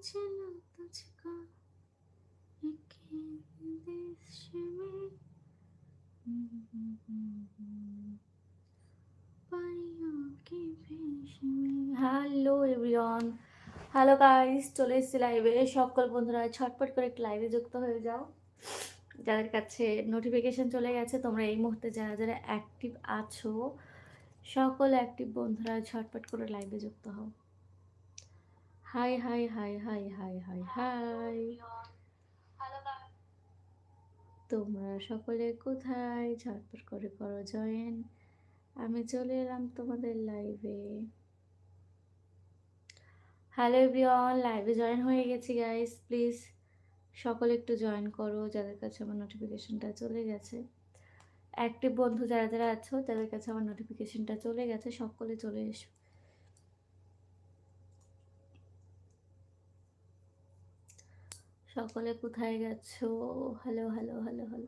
चलो तुझको एक देश में परियों के भेष में হ্যালো এভরিওয়ান হ্যালো গাইস চলে এসেছি লাইভে সকল বন্ধুরা ছটপট করে একটু লাইভে যুক্ত হয়ে যাও যাদের কাছে নোটিফিকেশন চলে গেছে তোমরা এই মুহূর্তে যারা যারা অ্যাক্টিভ আছো সকল অ্যাক্টিভ বন্ধুরা ঝটপট করে লাইভে যুক্ত হও। Hi hi hi hi hi hi hi তোমরা সকলে কোথায়? ঝটপট করে করো জয়েন আমি চলে এলাম তোমাদের লাইভে হ্যালো এভরিওয়ান লাইভে জয়েন হয়ে গেছি গাইস প্লিজ সকলে একটু জয়েন করো, যাদের কাছে আমার নোটিফিকেশনটা চলে গেছে। অ্যাক্টিভ বন্ধু যারা যারা আছো যাদের কাছে আমার নোটিফিকেশনটা চলে গেছে, সকলে চলে এসো। সকলে কোথায় গেছো? Hello hello hello hello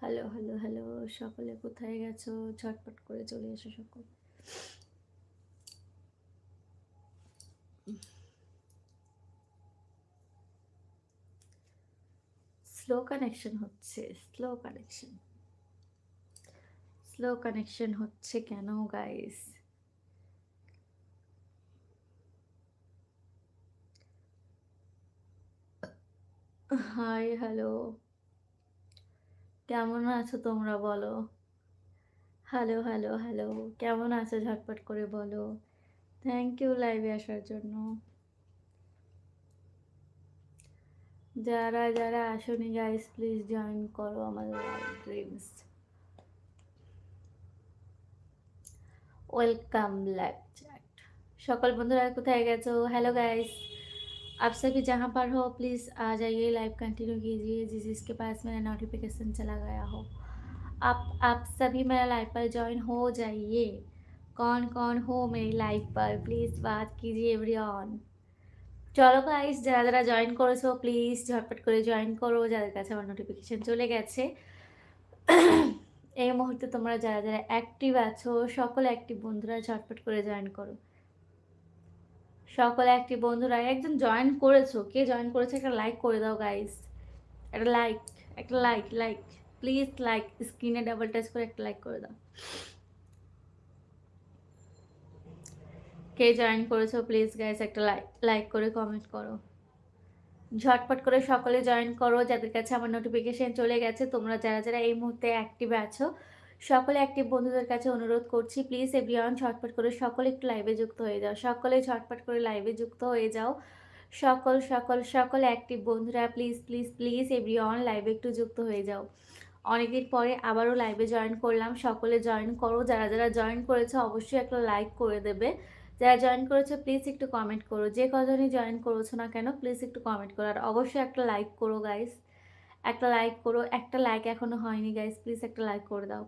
hello hello hello সকলে কোথায় গেছো? ঝটপট করে চলে এসো সকল। স্লো কানেকশন হচ্ছে স্লো কানেকশন স্লো কানেকশন হচ্ছে কেন গাইস হাই হ্যালো কেমন আছো তোমরা বলো? হ্যালো হ্যালো হ্যালো কেমন আছো ঝটপট করে বলো? থ্যাংক ইউ লাইভে আসার জন্য। যারা যারা আসনি গাইস প্লিজ জয়েন করো আমাদের live dreams welcome live chat সকল বন্ধুরা কোথায় গেছো হ্যালো गाइस आप सभी जहाँ पर हो प्लीज़ आ जाइए लाइव कंटिन्यू कीजिए जिस जिसके पास मेरा नोटिफिकेशन चला गया हो आप आप सभी मेरा लाइव पर ज्वाइन हो जाइए कौन कौन हो मेरी लाइव पर प्लीज़ बात कीजिए एवरीवन চলো গাইস যারা যারা জয়েন করেছ প্লিজ ঝটপট করে জয়েন করো। যাদের কাছে আমার নোটিফিকেশন চলে গেছে, এই মুহূর্তে তোমরা যারা যারা অ্যাক্টিভ আছো, সকল অ্যাক্টিভ বন্ধুরা ঝটপট করে জয়েন করো। সকল অ্যাক্টিভ বন্ধুরা, একজন জয়েন করেছ, কে জয়েন করেছে, একটা লাইক করে দাও গাইস একটা লাইক একটা লাইক লাইক প্লিজ লাইক স্ক্রিনে ডাবল টাচ করে একটা লাইক করে দাও। কে জয়েন করেছ প্লিজ গাইস একটা লাইক লাইক করে কমেন্ট করো। ঝটপট করে সকলে জয়েন করো, যাদের কাছে আমার নোটিফিকেশন চলে গেছে, তোমরা যারা যারা এই মুহূর্তে অ্যাক্টিভ আছো, সকলে অ্যাক্টিভ বন্ধুদের কাছে অনুরোধ করছি প্লিজ এভরিওয়ান ঝটপট করে সকলে একটু লাইভে যুক্ত হয়ে যাও। সকলে ঝটপট করে লাইভে যুক্ত হয়ে যাও। সকল সকল সকল অ্যাক্টিভ বন্ধুরা প্লিজ প্লিজ প্লিজ এভরিওয়ান লাইভে একটু যুক্ত হয়ে যাও। অনেকদিন পরে আবারও লাইভে জয়েন করলাম। সকলে জয়েন করো, যারা যারা জয়েন করেছে, অবশ্যই একটা লাইক করে দেবে। যারা জয়েন করেছ প্লিজ একটু কমেন্ট করো। যে কজনই জয়েন করেছ না কেন প্লিজ একটু কমেন্ট করো। আর অবশ্যই একটা লাইক করো গাইস একটা লাইক করো। একটা লাইক এখনও হয়নি গাইস প্লিজ একটা লাইক করে দাও।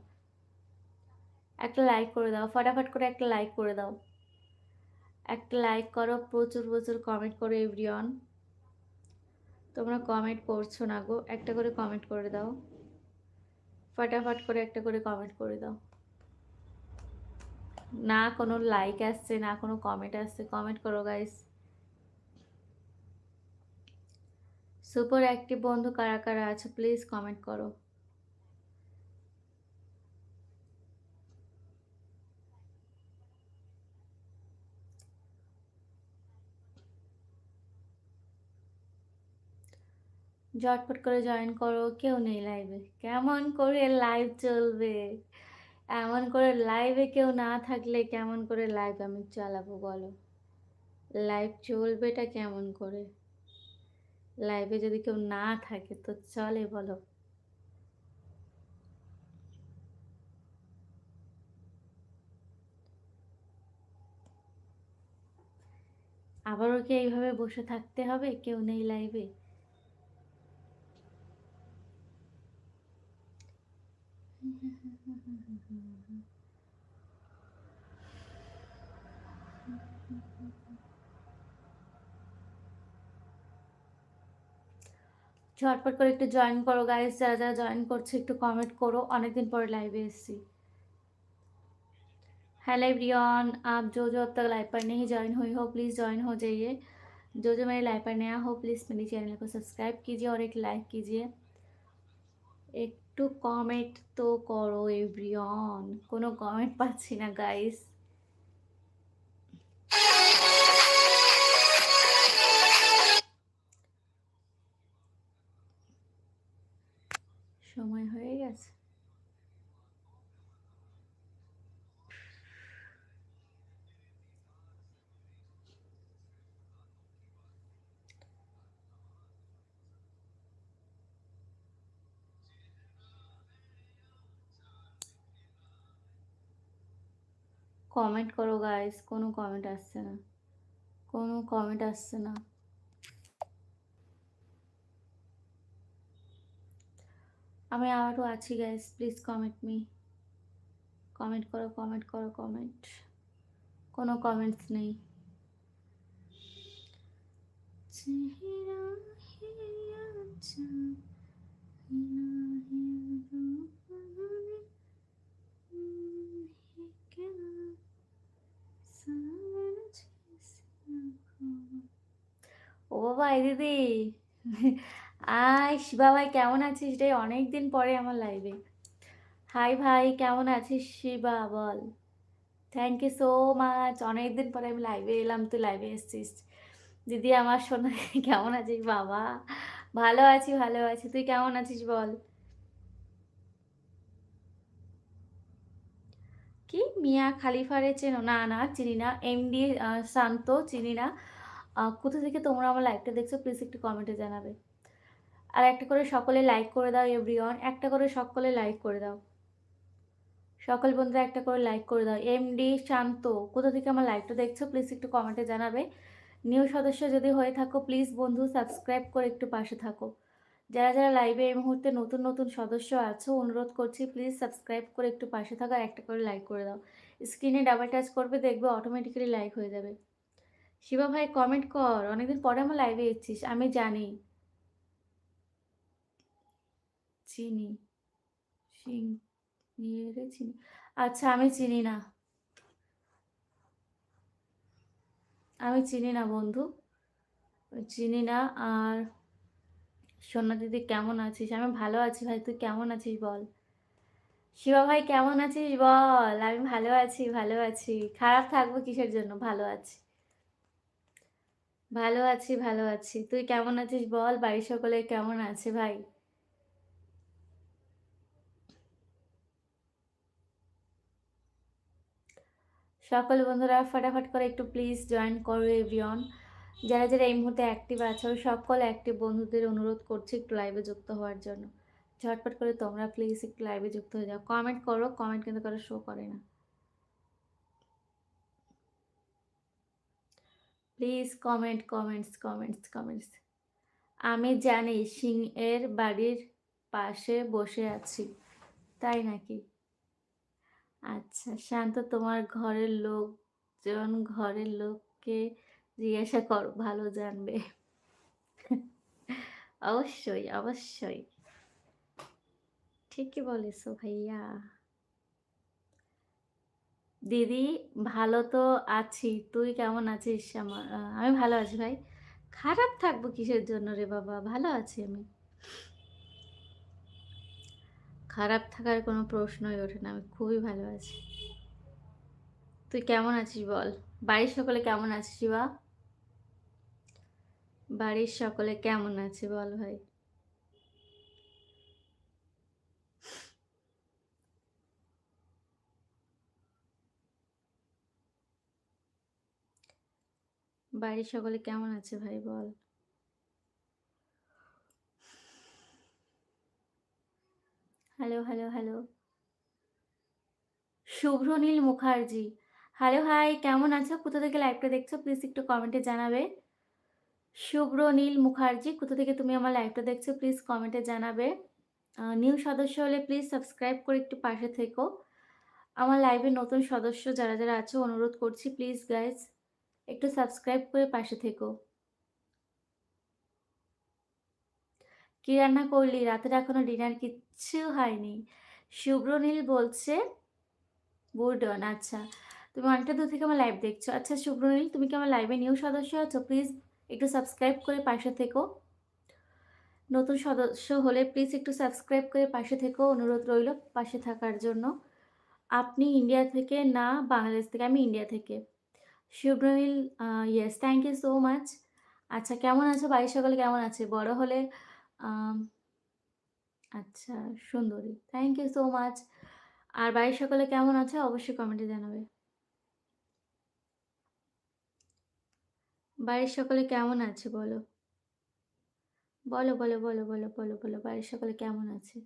একটা লাইক করে দাও। ফটাফট করে একটা লাইক করে দাও। একটা লাইক করো। প্রচুর প্রচুর কমেন্ট করো এভরিওয়ান তোমরা কমেন্ট করছ না গো। একটা করে কমেন্ট করে দাও। ফটাফট করে একটা করে কমেন্ট করে দাও। না কোনো লাইক আসছে, না কোনো কমেন্ট আসছে কমেন্ট করো গাইস সুপার অ্যাক্টিভ বন্ধু কারা কারা আছে প্লিজ কমেন্ট করো। ঝটপট করে জয়েন করো, কেউ নেই লাইভে কেমন করে লাইভ চলবে? এমন করে লাইভে কেউ না থাকলে কেমন করে লাইভ আমি চালাবো বলো? লাইভ চলবেটা কেমন করে? লাইভে যদি কেউ না থাকে তো চলে বলো। আবারও কি এইভাবে বসে থাকতে হবে? কেউ নেই লাইভে ঝটপট করে একটু জয়েন করো গাইস যারা যারা জয়েন করছে একটু কমেন্ট করো অনেকদিন পরে লাইভে এসেছি हेलो एवरीवन आप जो जो अब तक लाइव पर नहीं ज्वाइन हुई हो प्लीज़ ज्वाइन हो जाइए जो जो मेरे लाइव पर नया हो प्लीज़ मेरे चैनल को सब्सक्राइब कीजिए और एक लाइक कीजिए একটু কমেন্ট তো করো এভরিওন কোনো কমেন্ট পাচ্ছি না গাইস সময় হয়ে গেছে। কমেন্ট করো গাইস কোনো কমেন্ট আসছে না। কোনো কমেন্ট আসছে না। আমি আবারও আছি guys please comment me comment করো কমেন্ট করো কমেন্ট কোনো কমেন্টস নেই। চেহারা ও বাবা, এই দিদি। শিবা ভাই, কেমন আছিস রে? অনেক দিন পরে আমার লাইভে হাই ভাই, কেমন আছিস শিবা, বল। থ্যাংক ইউ সো মাচ অনেক দিন পরে আমি লাইভে এলাম, তুই লাইভে এসেছিস। দিদি, আমার সোনা, কেমন আছিস বাবা? ভালো আছি ভালো আছি। তুই কেমন আছিস বল? কি? মিয়া খালিফারে চেনো? না না, চিনি না। এমডি শান্ত, চিনি না। কোথা থেকে তোমরা আমার লাইভটা দেখছ প্লিজ একটু কমেন্টে জানাবে। আর একটা করে সকলে লাইক করে দাও এভরিওয়ান একটা করে সকলে লাইক করে দাও। সকল বন্ধুরা একটা করে লাইক করে দাও। এমডি শান্ত, কোথা থেকে আমার লাইভটা দেখছ প্লিজ একটু কমেন্টে জানাবে। নিউ সদস্য যদি হয়ে থাকো প্লিজ বন্ধু সাবস্ক্রাইব করে একটু পাশে থাকো। যারা যারা লাইভে এই মুহূর্তে নতুন নতুন সদস্য আছো, অনুরোধ করছি প্লিজ সাবস্ক্রাইব করে একটু পাশে থাকা একটা করে লাইক করে দাও। স্ক্রিনে ডাবল টাচ করবে, দেখবে অটোমেটিক্যালি লাইক হয়ে যাবে। শিবা ভাই কমেন্ট কর। অনেকদিন পরে আমার লাইভে এসেছিস, আমি জানি। চিনি। চিনি। আচ্ছা আমি চিনি না। আমি চিনি না, বন্ধু। চিনি না আর সোনা দিদি কেমন আছিস? আমি ভালো আছি ভাই, তুই কেমন আছিস বল? শিবা ভাই কেমন আছিস বল? আমি ভালো আছি ভালো আছি। খারাপ থাকব কিসের জন্য? ভালো আছি। ভালো আছি ভালো আছি। তুই কেমন আছিস বল? বাড়ির সকলে কেমন আছে ভাই? সকল বন্ধুরা, ফটাফট করে একটু প্লিজ জয়েন করো এভরিওয়ান যারা যারা এই মুহূর্তে অ্যাক্টিভ আছো সকল অ্যাক্টিভ বন্ধুদের অনুরোধ করছি একটু লাইভে যুক্ত হওয়ার জন্য। ঝটপট করে তোমরা প্লিজ একটু লাইভে যুক্ত হয়ে যাও। কমেন্ট করো কমেন্ট কিন্তু কারও শো করে না। Please comment comments comments comments আমি জানি সিং এর বাড়ির পাশে বসে আছি, তাই নাকি? আচ্ছা শান্ত তোমার ঘরের লোকজন, ঘরের লোককে জিজ্ঞাসা করো, ভালো জানবে। অবশ্যই অবশ্যই। ঠিকই বলেছ ভাইয়া। দিদি, ভালো তো আছি। তুই কেমন আছিস? আমার আমি ভালো আছি ভাই। খারাপ থাকব কিসের জন্য রে বাবা? ভালো আছি আমি। খারাপ থাকার কোনো প্রশ্নই ওঠে না। আমি খুবই ভালো আছি। তুই কেমন আছিস বল? বাড়ির সকলে কেমন আছিস শিবা? বাড়ির সকলে কেমন আছে বল ভাই? বাড়ির সকলে কেমন আছে ভাই বল? Hello hello hello. Subhranil Mukherjee. Hello, hi, কেমন আছো? কোথা থেকে লাইভটা দেখছ? প্লিজ একটু কমেন্টে জানাবে। শুভ্রনীল মুখার্জি, কোথা থেকে তুমি আমার লাইভটা দেখছ প্লিজ কমেন্টে জানাবে। নিউ সদস্য হলে প্লিজ সাবস্ক্রাইব করে একটু পাশে থেকো। আমার লাইভে নতুন সদস্য যারা যারা আছে, অনুরোধ করছি প্লিজ গাইজ একটু সাবস্ক্রাইব করে পাশে থেকো। কি রান্না করলি? রাতের এখনও ডিনার কিচ্ছু হয়নি। শুভ্রনীল বলছে বুডন আচ্ছা। তুমি অনেকটা দূর থেকে আমার লাইভ দেখছ। আচ্ছা শুভ্রনীল তুমি কি আমার লাইভে নিউ সদস্য আছো? প্লিজ একটু সাবস্ক্রাইব করে পাশে থেকো। নতুন সদস্য হলে প্লিজ একটু সাবস্ক্রাইব করে পাশে থেকো। অনুরোধ রইল পাশে থাকার জন্য। আপনি ইন্ডিয়া থেকে, না বাংলাদেশ থেকে, আমি ইন্ডিয়া থেকে। Subhranil yes thank you so much আচ্ছা কেমন আছো? বাড়ির সকলে কেমন আছে? বড় হলে আচ্ছা সুন্দরী। থ্যাংক ইউ সো মাচ আর বাড়ির সকলে কেমন আছে? অবশ্যই কমেন্টে জানাবে। বাড়ির সকলে কেমন আছে বলো? বলো বলো বলো বলো বলো বলো, বাড়ির সকলে কেমন আছে?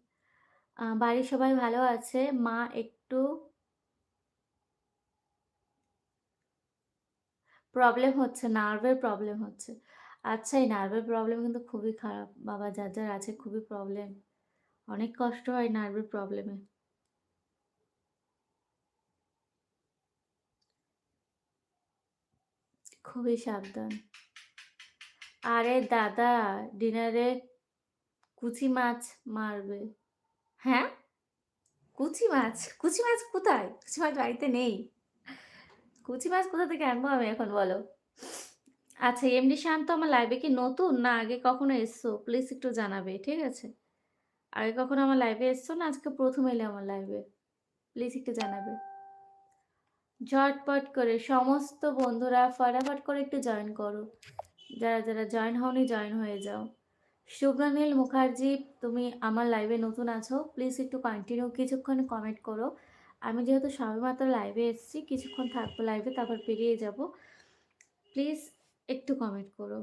বাড়ির সবাই ভালো আছে? মা একটু প্রবলেম হচ্ছে নার্ভের প্রবলেম হচ্ছে। আচ্ছা এই নার্ভের প্রবলেম কিন্তু খুবই খারাপ। বাবা, যার যার আছে, খুবই প্রবলেম অনেক কষ্ট হয় নার্ভের প্রবলেমে খুবই সাবধান। আরে দাদা, ডিনারে কুচি মাছ মারবে। হ্যাঁ? কুচি মাছ? কুচি মাছ কোথায়? কুচি মাছ বাড়িতে নেই। কুচি মাছ কোথা থেকে আনব আমি এখন বলো? আচ্ছা এমডি শান্ত আমার লাইভে কি নতুন? না, আগে কখনো এসছো? প্লিজ একটু জানাবে, ঠিক আছে? আগে কখনো আমার লাইভে এসছো না? আজকে প্রথম এলে আমার লাইভে প্লিজ একটু জানাবে। ঝটপট করে সমস্ত বন্ধুরা ফটাফট করে একটু জয়েন করো। যারা যারা জয়েন হওনি জয়েন হয়ে যাও। শুভ্রানীল মুখার্জি, তুমি আমার লাইভে নতুন আছো প্লিজ একটু কন্টিনিউ কিছুক্ষণ কমেন্ট করো। আমি যেহেতু সবেমাত্র লাইভে এসেছি, কিছুক্ষণ থাকব লাইভে তারপর পেরিয়ে যাব। প্লিজ একটু কমেন্ট করো।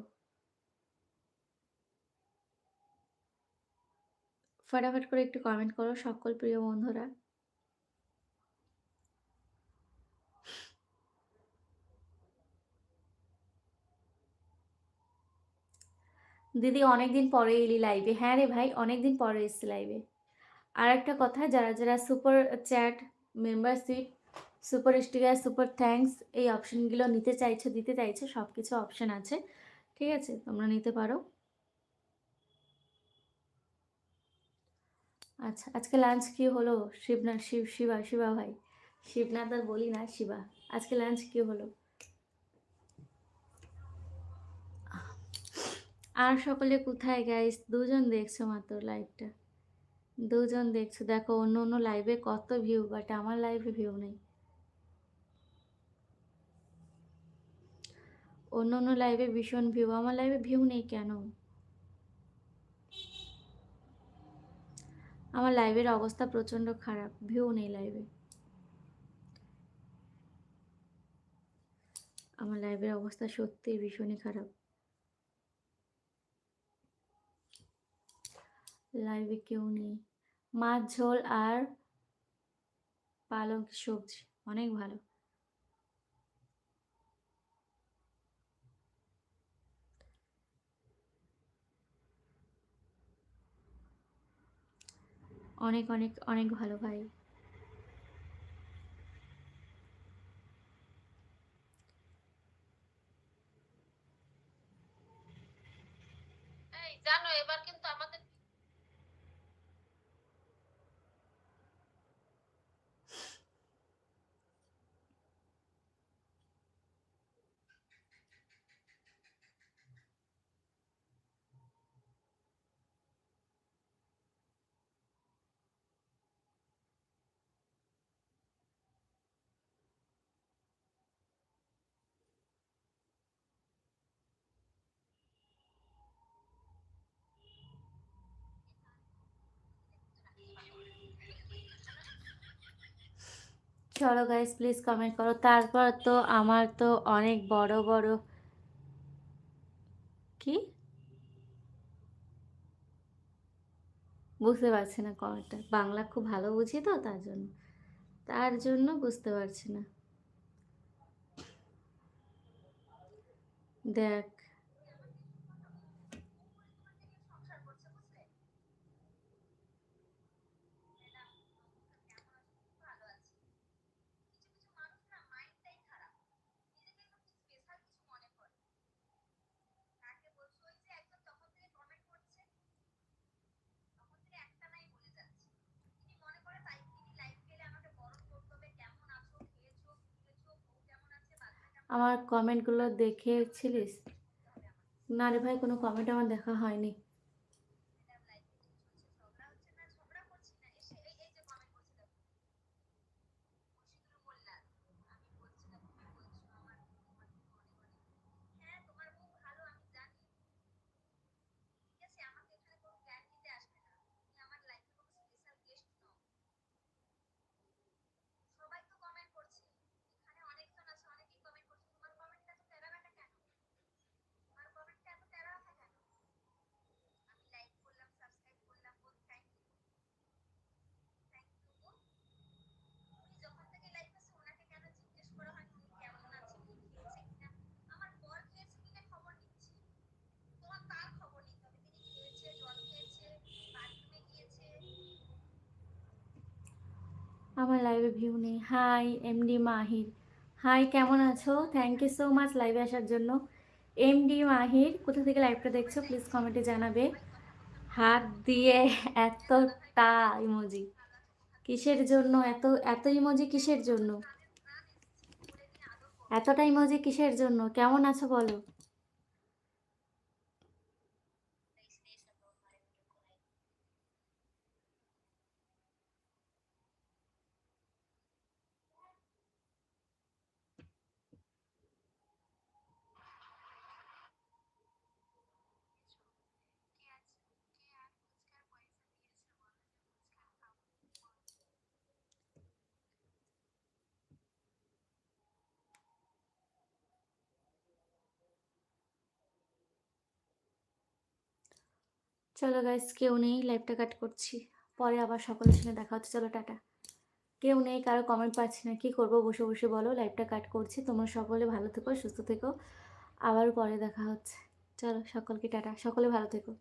ফটাফট করে একটু কমেন্ট করো, সকল প্রিয় বন্ধুরা। দিদি অনেকদিন পরে এলি লাইভে হ্যাঁ রে ভাই, অনেকদিন পরে এসছি লাইভে আর একটা কথা, যারা যারা super chat membership super sticker super thanks এই অপশনগুলো নিতে চাইছো, দিতে চাইছো সব কিছু অপশান আছে। ঠিক আছে, তোমরা নিতে পারো। আচ্ছা আজকে লাঞ্চ কি হলো? শিবনাথ শিব, শিবা শিবা ভাই। শিবনাথ আর বলি না, শিবা। আজকে লাঞ্চ কি হলো? আর সকলে কোথায় গাইস দুজন দেখছ মাত্র লাইভটা দুজন দেখছ। দেখো, অন্য অন্য লাইভে কত ভিউ বাট আমার লাইভে ভিউ নেই। অন্য অন্য লাইভে ভীষণ ভিউ আমার লাইভে ভিউ নেই কেন? আমার লাইভের অবস্থা প্রচণ্ড খারাপ ভিউ নেই লাইভে আমার লাইভের অবস্থা সত্যিই ভীষণই খারাপ। লাইভে কেউ নেই। মাছ, ঝোল আর পালং সবজি, অনেক ভালো। অনেক অনেক অনেক ভালো ভাই। জানো, এবার কিন্তু আমাদের চলো গাইস প্লিজ কমেন্ট করো। তারপর তো আমার তো অনেক বড় বড় কি? বুঝতে পারছি না কমেন্টটা বাংলা খুব ভালো বুঝি তো, তার জন্য। তার জন্য বুঝতে পারছি না। দেখ আমার কমেন্টগুলো দেখেছিলিস? না রে ভাই কোনো কমেন্ট আমার দেখা হয়নি সবাই তো কমেন্ট করছে এখানে অনেকজন আছে অনেকেই কমেন্ট করছে তোমার কমেন্টটা তো তেরাবাটা কেন তোমার কমেন্টটা এত তেরাবাটা কেন আমি লাইক করলাম সাবস্ক্রাইব করলাম বহুত থ্যাংক ইউ থ্যাংক ইউ উনি যখন থেকে লাইভ আছে ওনাকে কেন জিজ্ঞেস করা হয়নি উনি কেমন আছে কি খেয়েছে কিনা আমার বর খেয়েছে কিনা খবর নিচ্ছি তোমার তার খবর নিতে হবে তিনি খেয়েছে জল খেয়েছে বাথরুমে গিয়েছে আমার লাইভে ভিউ নেই। হাই এমডি মাহির হাই কেমন আছো? থ্যাংক ইউ সো মাচ লাইভে আসার জন্য। এমডি মাহির কোথা থেকে লাইভটা দেখছ? প্লিজ কমেন্টে জানাবে। হাত দিয়ে এতটা ইমোজি কিসের জন্য? এত এত ইমোজি কিসের জন্য? এতটা ইমোজি কিসের জন্য? কেমন আছো বলো? চলো গাইস কেউ নেই লাইভটা কাট করছি। পরে আবার সকলের সঙ্গে দেখা হচ্ছে, চলো টাটা। কেউ নেই, কারও কমেন্ট পাচ্ছি না, কি করব, বসে বসে বলো লাইভটা কাট করছি। তোমরা সকলে ভালো থেকো, সুস্থ থেকো। আবার পরে দেখা হচ্ছে। চলো সকলকে টাটা, সকলে ভালো থেকো।